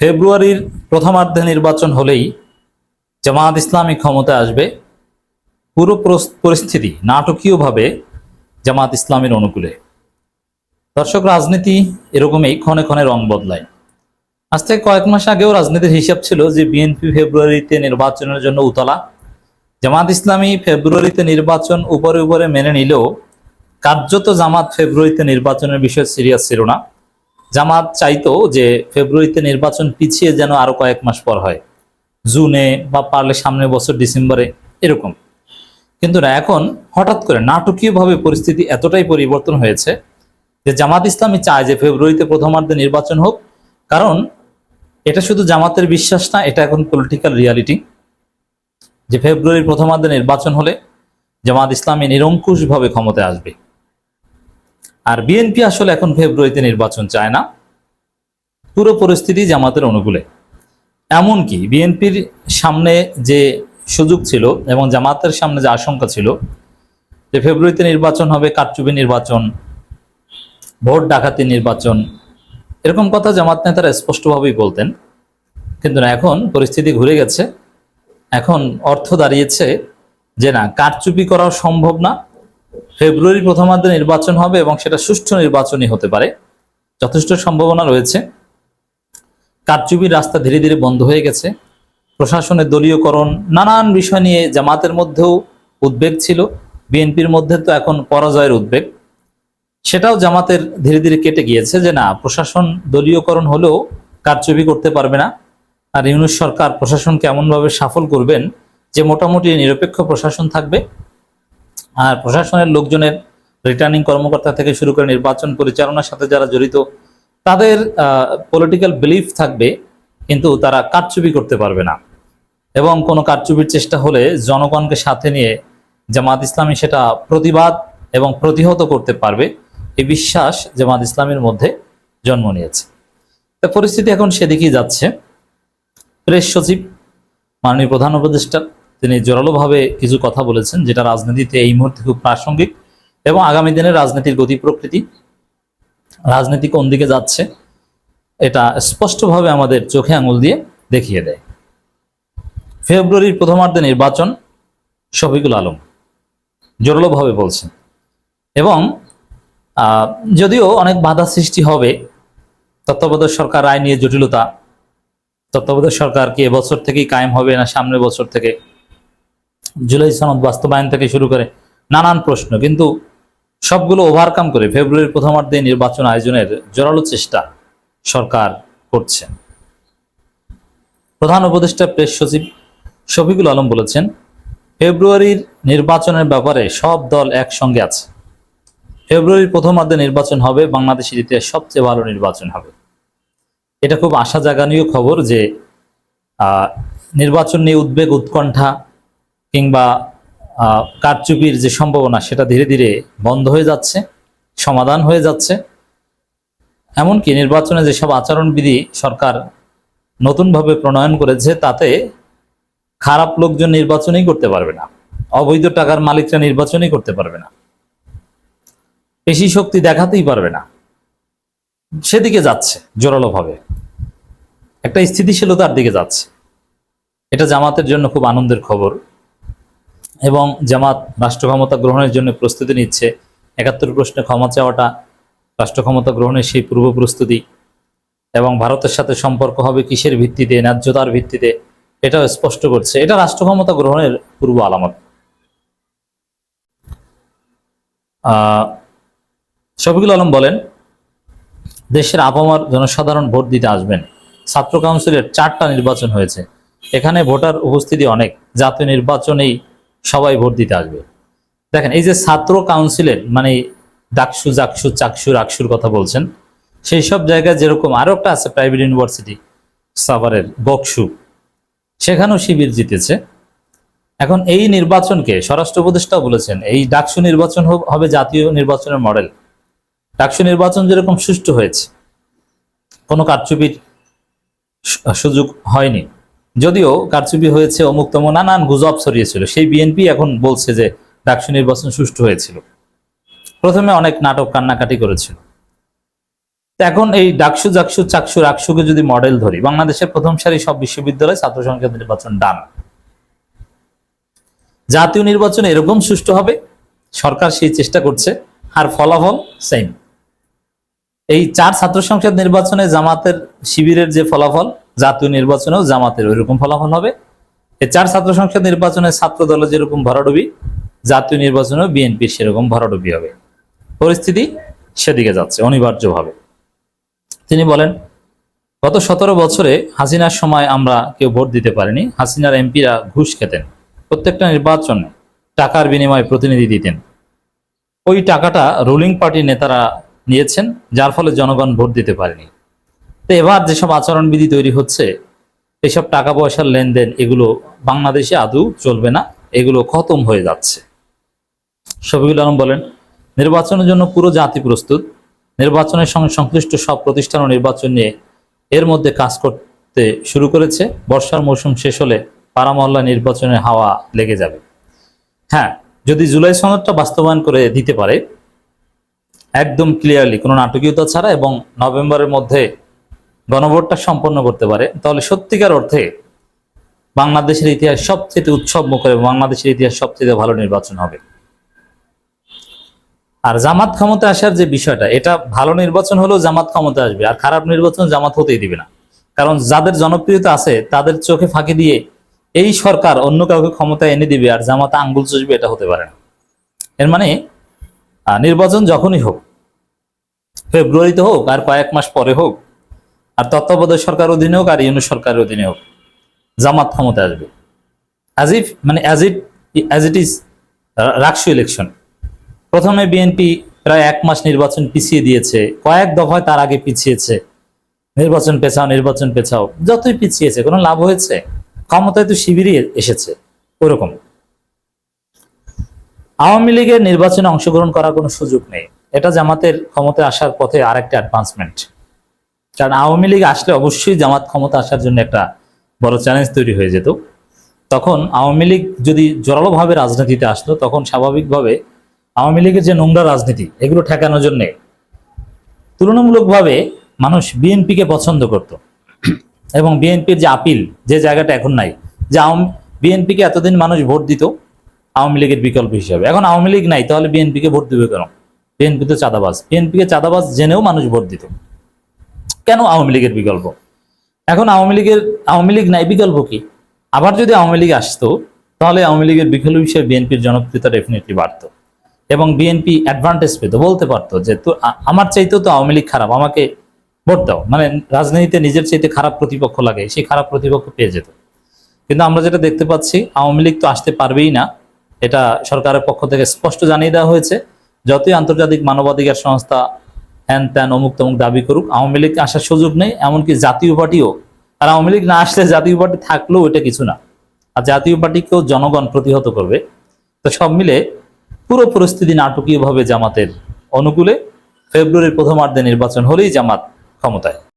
ফেব্রুয়ারির প্রথমার্ধে নির্বাচন হলেই জামায়াত ইসলামী ক্ষমতায় আসবে। পুরো পরস- পরিস্থিতি নাটকীয়ভাবে জামায়াত ইসলামের অনুকূলে। দর্শক, রাজনীতি এরকমই ক্ষণে ক্ষণে রং বদলায়। আজ থেকে কয়েক মাস আগেও রাজনীতির হিসাব ছিল যে বিএনপি ফেব্রুয়ারিতে নির্বাচনের জন্য উতলা। জামাত ইসলামী ফেব্রুয়ারিতে নির্বাচন উপরে উপরে মেনে নিলেও কার্যত জামাত ফেব্রুয়ারিতে নির্বাচনের বিষয়ে সিরিয়াস ছিল না। জামাত চাইতো যে ফেব্রুয়ারিতে নির্বাচন পিছিয়ে যেন আরও কয়েক মাস পর হয়। জুনে বা পারলে সামনের বছর ডিসেম্বরে এরকম। কিন্তু না, এখন হঠাৎ করে নাটকীয়ভাবে পরিস্থিতি এতটাই পরিবর্তন হয়েছে যে জামাত ইসলামী চায় যে ফেব্রুয়ারিতে প্রথমার্ধে নির্বাচন হোক। কারণ এটা শুধু জামাতের বিশ্বাস না, এটা এখন পলিটিক্যাল রিয়ালিটি যে ফেব্রুয়ারির প্রথমার্ধে নির্বাচন হলে জামাত ইসলামী নিরঙ্কুশভাবে ক্ষমতায় আসবে। আর বিএনপি আসলে এখন ফেব্রুয়ারিতে নির্বাচন চায় না। পুরো পরিস্থিতি জামাতের অনুকূলে। এমনকি বিএনপির সামনে যে সুযোগ ছিল এবং জামাতের সামনে যে আশঙ্কা ছিল যে ফেব্রুয়ারিতে নির্বাচন হবে, কারচুপি নির্বাচন, ভোট ডাকাতি নির্বাচন, এরকম কথা জামাত নেতারা স্পষ্টভাবেই বলতেন। কিন্তু না, এখন পরিস্থিতি ঘুরে গেছে। এখন অর্থ দাঁড়িয়েছে যে না, কারচুপি করা সম্ভব না। ফেব্রুয়ারি প্রথমার্ধে নির্বাচন হবে এবং সেটা সুষ্ঠু নির্বাচনই হতে পারে। যথেষ্ট সম্ভাবনা রয়েছে। কারচুপির রাস্তা ধীরে ধীরে বন্ধ হয়ে গেছে। প্রশাসনের দলীয়করণ নানান বিষয় নিয়ে জামাতের মধ্যেও উদ্বেগ ছিল। বিএনপির মধ্যে তো এখন পরাজয়ের উদ্বেগ। সেটাও জামাতের ধীরে ধীরে কেটে গিয়েছে যে না, প্রশাসন দলীয়করণ হলেও কারচুপি করতে পারবে না। আর ইউনুস সরকার প্রশাসনকে এমনভাবে সাফল করবেন যে মোটামুটি নিরপেক্ষ প্রশাসন থাকবে। আর প্রশাসনের লোকজনের রিটার্নিং কর্মকর্তা থেকে শুরু করে নির্বাচন পরিচালনার সাথে যারা জড়িত, তাদের পলিটিক্যাল বিলিফ থাকবে, কিন্তু তারা কারচুপি করতে পারবে না। এবং কোনো কারচুপির চেষ্টা হলে জনগণকে সাথে নিয়ে জামাত ইসলামী সেটা প্রতিবাদ এবং প্রতিহত করতে পারবে, এই বিশ্বাস জামাত ইসলামের মধ্যে জন্ম নিয়েছে। তা পরিস্থিতি এখন সেদিকেই যাচ্ছে। প্রেস সচিব, মাননীয় প্রধান উপদেষ্টা তিনি জোরালোভাবে কিছু কথা বলেছেন, যেটা রাজনীতিতে এই মুহূর্তে খুব প্রাসঙ্গিক এবং আগামী দিনের রাজনীতির গতি প্রকৃতি, রাজনীতি কোন দিকে যাচ্ছে, এটা স্পষ্টভাবে আমাদের চোখে আঙুল দিয়ে দেখিয়ে দেয়। ফেব্রুয়ারির প্রথমার্ধে নির্বাচন শফিকুল আলম জোরালোভাবে বলছেন। এবং যদিও অনেক বাধা সৃষ্টি হবে, তত্ত্বাবধায়ক সরকার আয় নিয়ে জটিলতা, তত্ত্বাবধায়ক সরকার কি এবছর থেকেই কায়েম হবে না সামনের বছর থেকে জুলাই সনদ বাস্তবায়ন থেকে শুরু করে নানান প্রশ্ন, কিন্তু সবগুলো ওভারকাম করে ফেব্রুয়ারির প্রথমার্ধে নির্বাচন আয়োজনের জোরালো চেষ্টা সরকার করছে। প্রধান উপদেষ্টা প্রেস সচিব শফিকুল আলম বলেছেন, ফেব্রুয়ারির নির্বাচনের ব্যাপারে সব দল একসঙ্গে আছে। ফেব্রুয়ারির প্রথমার্ধে নির্বাচন হবে, বাংলাদেশের ইতিহাস সবচেয়ে ভালো নির্বাচন হবে। এটা খুব আশা জাগানীয় খবর যে নির্বাচন নিয়ে উদ্বেগ, উৎকণ্ঠা কিংবা কারচুপির যে সম্ভাবনা, সেটা ধীরে ধীরে বন্ধ হয়ে যাচ্ছে, সমাধান হয়ে যাচ্ছে। এমনকি নির্বাচনে যেসব আচরণবিধি সরকার নতুনভাবে প্রণয়ন করেছে, তাতে খারাপ লোকজন নির্বাচনই করতে পারবে না। অবৈধ টাকার মালিকরা নির্বাচনই করতে পারবে না। পেশি শক্তি দেখাতেই পারবে না। সেদিকে যাচ্ছে, জোরালোভাবে। একটা স্থিতিশীলতার দিকে যাচ্ছে। এটা জামাতের জন্য খুব আনন্দের খবর। এবং জামাত রাষ্ট্র ক্ষমতা গ্রহণের জন্য প্রস্তুতি নিচ্ছে। একাত্তর প্রশ্নে ক্ষমা চাওয়াটা রাষ্ট্র ক্ষমতা গ্রহণের সেই পূর্ব প্রস্তুতি। এবং ভারতের সাথে সম্পর্ক হবে কিসের ভিত্তিতে, ন্যায্যতার ভিত্তিতে, এটাও স্পষ্ট করছে। এটা রাষ্ট্র ক্ষমতা গ্রহণের পূর্ব আলামত। শফিকুল আলম বলেন, দেশের আপামার জনসাধারণ ভোট দিতে আসবেন। ছাত্র কাউন্সিলের চারটা নির্বাচন হয়েছে। এখানে ভোটার উপস্থিতি অনেক। জাতীয় নির্বাচনেই সবাই ভোট দিতে আসবে। দেখেন, এই যে ছাত্র কাউন্সিলের মানে ডাকসু, জাকসু, চাকসু, রাকসুর কথা বলছেন, সেই সব জায়গায় যেরকম আরও একটা আছে প্রাইভেট ইউনিভার্সিটি সাভারের বকসু, সেখানেও শিবির জিতেছে। এখন এই নির্বাচনকে স্বরাষ্ট্র উপদেষ্টাও বলেছেন, এই ডাকসু নির্বাচন হবে জাতীয় নির্বাচনের মডেল। ডাকসু নির্বাচন যেরকম সুষ্ঠু হয়েছে, কোনো কারচুপির সুযোগ হয়নি। যদিও কারচুপি হয়েছে অমুক তমুক নানান গুজব ছড়িয়েছিল। সেই বিএনপি এখন বলছে যে ডাকসু নির্বাচন সুষ্ঠু হয়েছিল। প্রথমে অনেক নাটক কান্নাকাটি করেছিল। এখন এই ডাকসু, জাকসু, চাকসু, রাকসুকে যদি মডেল ধরি, বাংলাদেশের প্রথম সারি সব বিশ্ববিদ্যালয় ছাত্র সংসদ নির্বাচন ডান। জাতীয় নির্বাচন এরকম সুষ্ঠু হবে, সরকার সেই চেষ্টা করছে, আর ফলাফল সেম এই চার ছাত্র সংসদ নির্বাচনে জামাতের শিবিরের যে ফলাফল জাতীয় নির্বাচনেও জামাতের ওইরকম ফলাফল হবে। চার ছাত্র সংসদ নির্বাচনে ছাত্র দলের যেরকম ভরাডুবি, জাতীয় নির্বাচনেও বিএনপির সেরকম ভরাডুবি হবে। পরিস্থিতি সেদিকে যাচ্ছে, অনিবার্যভাবে। তিনি বলেন, গত সতেরো বছরে হাসিনার সময় আমরা কেউ ভোট দিতে পারিনি। হাসিনার এমপিরা ঘুষ খেতেন, প্রত্যেকটা নির্বাচনে টাকার বিনিময়ে প্রতিনিধি দিতেন। ওই টাকাটা রুলিং পার্টির নেতারা নিয়েছেন, যার ফলে জনগণ ভোট দিতে পারেনি। তো এবার যেসব আচরণবিধি তৈরি হচ্ছে, এসব টাকা পয়সার লেনদেন, এগুলো বাংলাদেশে আদৌ চলবে না, এগুলো খতম হয়ে যাচ্ছে। শফিকুল আলম বলেন, নির্বাচনের জন্য পুরো জাতি প্রস্তুত, নির্বাচনের সঙ্গে সংশ্লিষ্ট সব প্রতিষ্ঠান ও নির্বাচন নিয়ে এর মধ্যে কাজ করতে শুরু করেছে, বর্ষার মৌসুম শেষ হলে পাড়া মহল্লা নির্বাচনের হাওয়া লেগে যাবে। হ্যাঁ যদি জুলাই সনদটা বাস্তবায়ন করে দিতে পারে, একদম ক্লিয়ারলি কোনো নাটকীয়তা ছাড়া এবং নভেম্বরের মধ্যে গণভোটটা সম্পন্ন করতে পারে, তাহলে সত্যিকার অর্থে বাংলাদেশের ইতিহাস সবচেয়ে উৎসব এবং বাংলাদেশের ইতিহাস সবচেয়ে ভালো নির্বাচন হবে। আর জামাত ক্ষমতা আসার যে বিষয়টা, এটা ভালো নির্বাচন হলেও জামাত ক্ষমতা আসবে, আর খারাপ নির্বাচন জামাত হতেই দিবে না। কারণ যাদের জনপ্রিয়তা আছে, তাদের চোখে ফাঁকি দিয়ে এই সরকার অন্য কাউকে ক্ষমতা এনে দিবে, আর জামাতা আঙ্গুল চুষবে, এটা হতে পারে না। এর মানে নির্বাচন যখনই হোক, ফেব্রুয়ারিতে হোক, আর কয়েক মাস পরে হোক আর তত্ত্বাবধায়ক সরকার অধীনে হোক আর ইউনিট সরকারের অধীনে হোক, জামাত ক্ষমতা আসবে। অ্যাজ ইফ মানে as it as it is RAKSU election প্রথমে বিএনপি প্রায় এক মাস নির্বাচন পিছিয়ে দিয়েছে, কয়েক দফায় তার আগে পিছিয়েছে। নির্বাচন পেছাও নির্বাচন পেছাও, যতই পিছিয়েছে, কোনো লাভ হয়েছে? ক্ষমতায় তো শিবিরই এসেছে, ওরকম। আওয়ামী লীগের নির্বাচনে অংশগ্রহণ করার কোনো সুযোগ নেই। এটা জামাতের ক্ষমতায় আসার পথে আরেকটা অ্যাডভান্সমেন্ট কারণ আওয়ামী লীগ আসলে অবশ্যই জামাত ক্ষমতা আসার জন্য একটা বড় চ্যালেঞ্জ তৈরি হয়ে যেত। তখন আওয়ামী লীগ যদি জোরালোভাবে রাজনীতিতে আসতো, তখন স্বাভাবিকভাবে আওয়ামী লীগের যে নোংরা রাজনীতি, এগুলো ঠেকানোর জন্যে তুলনামূলকভাবে মানুষ বিএনপিকে পছন্দ করত। এবং বিএনপির যে আপিল, যে জায়গাটা এখন নাই, যে বিএনপিকে এতদিন মানুষ ভোট দিত আওয়ামী লীগের বিকল্প হিসাবে। এখন আওয়ামী লীগ নাই, তাহলে বিএনপিকে ভোট দিবে কেন? বিএনপি তো চাঁদাবাজ। বিএনপিকে চাঁদাবাজ জেনেও মানুষ ভোট দিত। কেন আওয়ামী লীগের বিকল্প? এখন আওয়ামী লীগের, আওয়ামী লীগ নাই, বিকল্প কি? আবার যদি আওয়ামী লীগ আসতো, তাহলে আওয়ামী লীগের বিকল্প হিসেবে বিএনপির জনপ্রিয়তা ডেফিনেটলি বাড়তো। এবং বিএনপি অ্যাডভান্টেজ পেত, বলতে পারতো যে তো আমার চাইতেও তো আওয়ামী লীগ খারাপ, আমাকে ভোট দাও। মানে রাজনীতিতে নিজের চাইতে খারাপ প্রতিপক্ষ লাগে, সেই খারাপ প্রতিপক্ষ পেয়ে যেত। কিন্তু আমরা যেটা দেখতে পাচ্ছি, আওয়ামী লীগ তো আসতে পারবেই না। এটা সরকারের পক্ষ থেকে স্পষ্ট জানিয়ে দেওয়া হয়েছে, যতই আন্তর্জাতিক মানবাধিকার সংস্থা হ্যান ত্যান, অমুক তমুক দাবি করুক, আওয়ামী লীগ আসার সুযোগ নেই, এমনকি জাতীয় পার্টিও। আর আওয়ামী লীগ না আসলে জাতীয় পার্টি থাকলেও এটা কিছু না। আর জাতীয় পার্টিকেও জনগণ প্রতিহত করবে। তো সব মিলে পুরো পরিস্থিতি নাটকীয়ভাবে জামাতের অনুকূলে, ফেব্রুয়ারির প্রথমার্ধে নির্বাচন হলেই জামাত ক্ষমতায়।